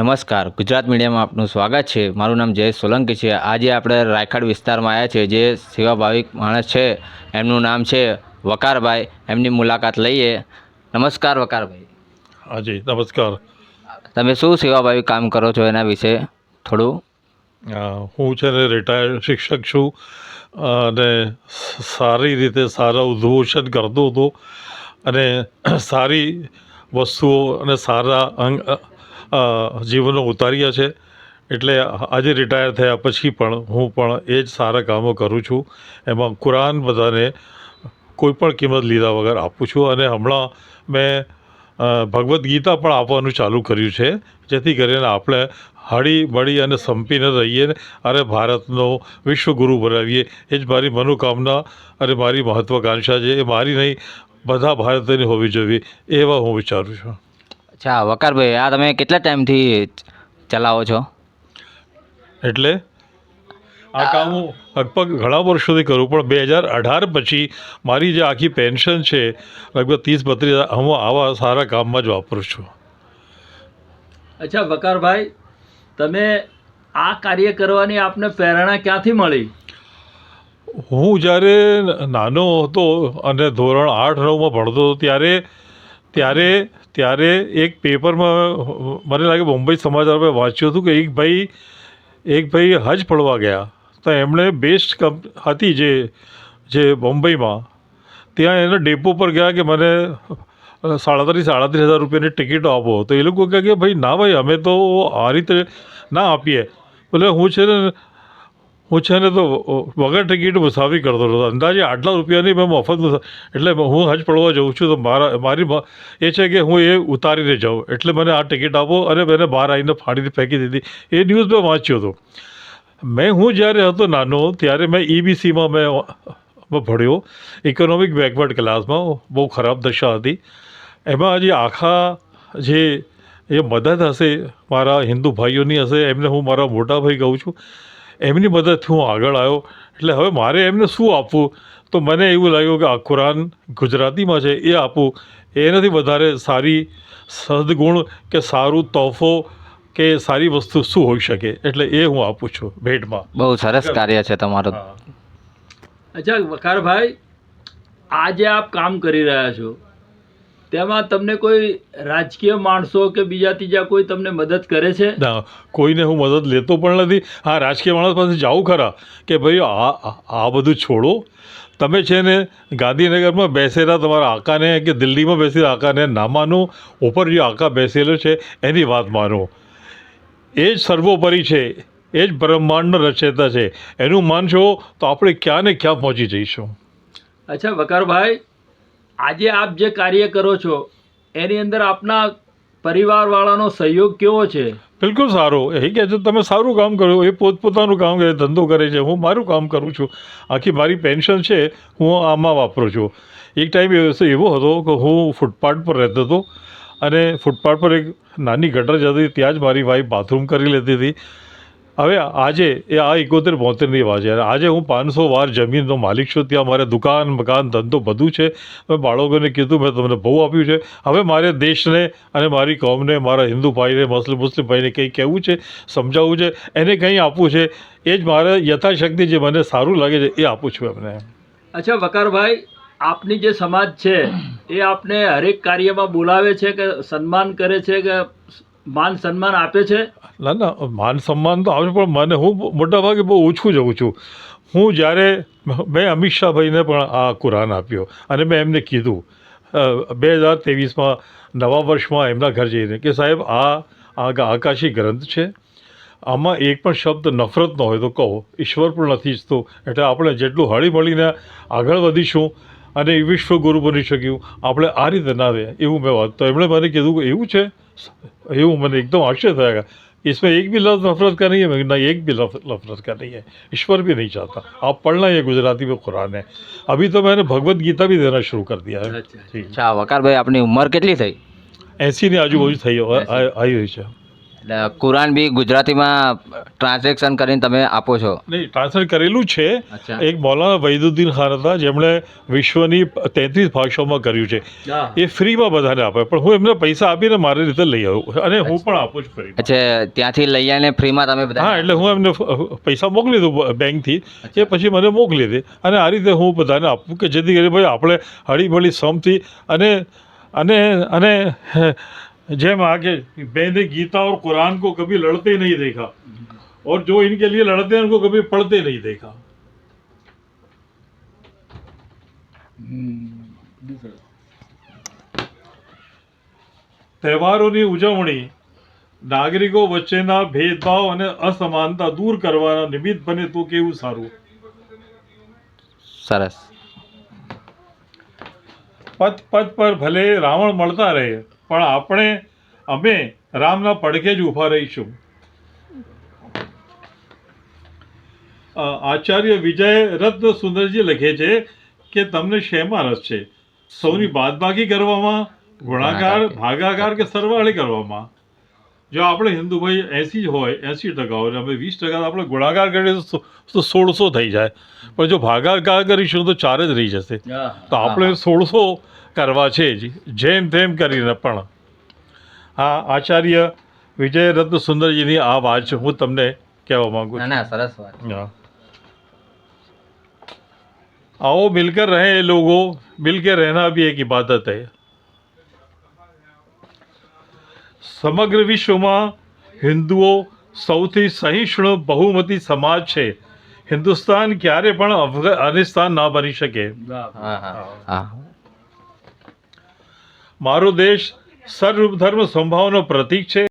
નમસ્કાર. ગુજરાત મીડિયામાં આપનું સ્વાગત છે. મારું નામ જયેશ સોલંકી છે. આજે આપણે રાયખડ વિસ્તારમાં આવ્યા છે જે સેવાભાવિક માણસ છે એમનું નામ છે વકારભાઈ. એમની મુલાકાત લઈએ. નમસ્કાર વકારભાઈ. હાજી નમસ્કાર. તમે શું સેવાભાવી કામ કરો છો એના વિશે થોડું? હું છે ને રિટાયર્ડ શિક્ષક છું અને સારી રીતે સારા ઉદ્ઘોષણ કરતો હતો અને સારી વસ્તુઓ અને સારા અંગ જીવનો ઉતાર્યા છે. એટલે આજે રિટાયર થયા પછી પણ હું પણ એ જ સારા કામો કરું છું. એમાં કુરાન બધાને કોઈ પણ કિંમત લીધા વગર આપું છું. અને હમણાં મેં ભગવદ્ ગીતા પણ આપવાનું ચાલુ કર્યું છે. જેથી કરીને આપણે હળી મળી અને સંપીને રહીએ. અને ભારતનો વિશ્વગુરુ બનાવીએ. એ જ મારી મનોકામના અને મારી મહત્વાકાંક્ષા છે. એ મારી નહીં, બધા ભારતની હોવી જોઈએ. એવા હું વિચારું છું. અચ્છા વકારભાઈ આ તમે કેટલા ટાઈમથી ચલાવો છો? એટલે આ કામ હું લગભગ ઘણા વર્ષોથી કરું પણ બે હજાર અઢાર પછી મારી જે આખી પેન્શન છે લગભગ ત્રીસ બત્રીસ હું આવા સારા કામમાં જ વાપરું છું. અચ્છા વકારભાઈ તમે આ કાર્ય કરવાની આપને પ્રેરણા ક્યાંથી મળી? હું જ્યારે નાનો હતો અને ધોરણ આઠ નવમાં ભણતો હતો ત્યારે ત્યારે ત્યારે એક પેપરમાં મને લાગે મુંબઈ સમાચારમાં વાંચ્યું હતું કે એક ભાઈ એક ભાઈ હજ પડવા ગયા. તો એમણે બેસ્ટ કંપ હતી જે જે મુંબઈમાં. ત્યાં એના ડેપો પર ગયા કે મને સાડત્રીસ સાડત્રીસ હજાર રૂપિયાની ટિકિટો આપો. તો એ લોકો કહે કે ભાઈ, ના ભાઈ, અમે તો આ રીતે, ના આપીએ. એટલે હું છે ને હું છે ને તો વગર ટિકિટ મુસાફરી કરતો હતો અંદાજે આટલા રૂપિયાની મેં મફત એટલે હું હજ પડવા જઉં છું તો મારા મારી એ છે કે હું એ ઉતારીને જાઉં. એટલે મને આ ટિકિટ આપો અને મેં બહાર આવીને ફાડીને ફેંકી દીધી. એ ન્યૂઝ મેં વાંચ્યો હતો. મેં હું જ્યારે હતો નાનો ત્યારે મેં ઈબીસીમાં મેં મેં ભણ્યો. ઇકોનોમિક બેકવર્ડ ક્લાસમાં બહુ ખરાબ દશા હતી. એમાં હજી આખા જે એ મદદ હશે મારા હિન્દુ ભાઈઓની હશે એમને હું મારા મોટા ભાઈ કહું છું. એમની મદદથી હું આગળ આવ્યો. એટલે હવે મારે એમને શું આપવું? તો મને એવું લાગ્યું કે આ કુરાન ગુજરાતીમાં છે એ આપું. એનાથી વધારે સારી સદગુણ કે સારું તોહફો કે સારી વસ્તુ શું હોઈ શકે? એટલે એ હું આપું છું ભેટમાં. બહુ સરસ કાર્ય છે તમારું. અચ્છા વકારભાઈ આજે આપ કામ કરી રહ્યા છો. તેમાં તમને કોઈ રાજકીય માણસો કે બીજા ત્રીજા કોઈ તમને મદદ કરે છે? ના કોઈને હું મદદ લેતો પણ નથી. હા રાજકીય માણસ પાસે જાઉં ખરા કે ભાઈ આ આ- બધું છોડો. તમે છે ને ગાંધીનગરમાં બેસેલા તમારા આકાને કે દિલ્હીમાં બેસેલા આકાને ના માનો. ઉપર જે આકા બેસેલો છે એની વાત માનો. એ જ સર્વોપરી છે એ જ બ્રહ્માંડનો રચેતા છે. એનું માનશો તો આપણે ક્યાં ને ક્યાં પહોંચી જઈશું. અચ્છા વકારભાઈ આજે આપ જે કાર્ય કરો છો, એની અંદર આપના પરિવારવાળાનો સહયોગ કેવો છે? બિલકુલ સારો. એ કહે છે, તમે સારું કામ કરો, એ પોતપોતાનું કામ કરે, ધંધો કરે છે, હું મારું કામ કરું છું. આખી મારી પેન્શન છે, હું આમાં વાપરું છું. એક ટાઈમ એવો હતો કે હું ફૂટપાથ પર રહેતો હતો અને ફૂટપાથ પર એક નાની ગટર જતી ત્યાં જ મારી વાઈફ બાથરૂમ કરી લેતી હતી. હવે આજે એ આ એકોતેર બોતેરની વાત છે. આજે હું પાંચસો વાર જમીનનો માલિક છું, ત્યાં મારે દુકાન, મકાન, ધંધો બધું છે. મેં બાળકોને કીધું, મેં તમને બહુ આપ્યું છે. હવે મારે દેશને અને મારી કોમને, મારા હિન્દુ ભાઈને, મુસ્લિમ મુસ્લિમ ભાઈને કંઈ કહેવું છે, સમજાવવું છે, એને કંઈ આપવું છે, એ જ મારે યથાશક્તિ જે મને સારું લાગે છે, એ આપું છું એમને. અચ્છા, વકારભાઈ, આપની જે સમાજ છે, એ આપને હરેક કાર્યમાં બોલાવે છે કે સન્માન કરે છે કે માન સન્માન આપે છે? ના ના, માન સન્માન તો આવે પણ મને હું મોટા ભાગે બહુ ઓછું જઉં છું. હું જ્યારે, મેં અમિત શાહભાઈને પણ આ કુરાન આપ્યો અને મેં એમને કીધું. બે હજાર ત્રેવીસમાં નવા વર્ષમાં એમના ઘર જઈને કે સાહેબ, આ આકાશી ગ્રંથ છે. આમાં એક પણ શબ્દ નફરતનો હોય તો કહો. ઈશ્વર પણ નથી ઈચ્છતો. એટલે આપણે જેટલું હળી મળીને આગળ વધીશું અને વિશ્વગુરુ બની શક્યું આપણે આ રીતે ના રહે એવું મેં વાત તો એમણે મને કીધું કે એવું છે? ایوب میں ایک دم آشچ آئے گا اس میں ایک بھی لفظ نفرت کا نہیں ہے نہ ایک بھی لفظ نفرت کا نہیں ہے۔ ایشور بھی نہیں چاہتا۔ آپ پڑھنا یہ گجراتی میں قرآن ہے۔ ابھی تو میں نے بھگوت گیتا بھی دینا شروع کر دیا ہے۔ اچھا, اچھا۔, جی۔ اچھا، وقار بھائی اپنی عمر کتنی تھی؟ ایسی نہیں آجو باجو تھی آئی ہوئی એટલે કુરાન બી ગુજરાતીમાં ટ્રાન્સલેશન કરીને તમે આપો છો? નહીં ટ્રાન્સલેટ કરેલું છે. એક મૌલાના વૈદુદ્દીન ખાન હતા જેમણે વિશ્વની તેત્રીસ ભાષાઓમાં કર્યું છે. એ ફ્રીમાં બધાને આપે પણ હું એમને પૈસા આપીને મારી રીતે લઈ આવું. અને હું પણ આપું છું ફ્રી અચ્છા ત્યાંથી લઈ આવીને ફ્રીમાં તમે બધા હા એટલે હું એમને પૈસા મોકલી દઉં બેંકથી. એ પછી મને મોકલી દે. અને આ રીતે હું બધાને આપું કે જેથી કરી ભાઈ આપણે હળીમળી સમથી અને અને અને જેમ आगे मैंने गीता और कुरान को कभी लड़ते नहीं देखा और जो इनके लिए लड़ते हैं उनको कभी पढ़ते नहीं देखा તહેવારોની ઉજવણી નાગરિકો વચ્ચેના ભેદભાવ અને અસમાનતા દૂર કરવાના નિમિત્ત બને તો કેવું સારું સરસ પદ પદ પર ભલે રાવણ મળતા રહે પણ આપણે અમે રામના પડખે જ ઊભા રહીશું. આચાર્ય વિજય રત્ન સુંદરજી લખે છે કે તમને શેમાં રસ છે? સૌની બાદબાકી કરવામાં ગુણાકાર ભાગાકાર કે સરવાળે કરવામાં? જો આપણે હિન્દુ ભાઈ એસી જ હોય એસી ટકા હોય અમે વીસ ટકા આપણે ગુણાકાર કરીએ તો સોળસો થઈ જાય. પણ જો ભાગાકાર કરીશું તો ચાર જ રહી જશે. તો આપણે સોળસો કરવા છે જ જેમ તેમ કરીને પણ હા આચાર્ય વિજય રત્ન સુંદરજીની આ વાત છે હું તમને કહેવા માંગુ ના છું ના સરસ વાત हाँ। आओ मिलकर रहें लोगों मिलकर रहना भी एक इबादत है સમગ્ર વિશ્વમાં હિન્દુઓ સૌથી સહિષ્ણુ બહુમતી સમાજ છે હિન્દુસ્તાન ક્યારે પણ અફઘાનિસ્તાન ના બની શકે વાહ. હા હા હા મારો દેશ સર્વધર્મ સંભાવનો પ્રતીક છે.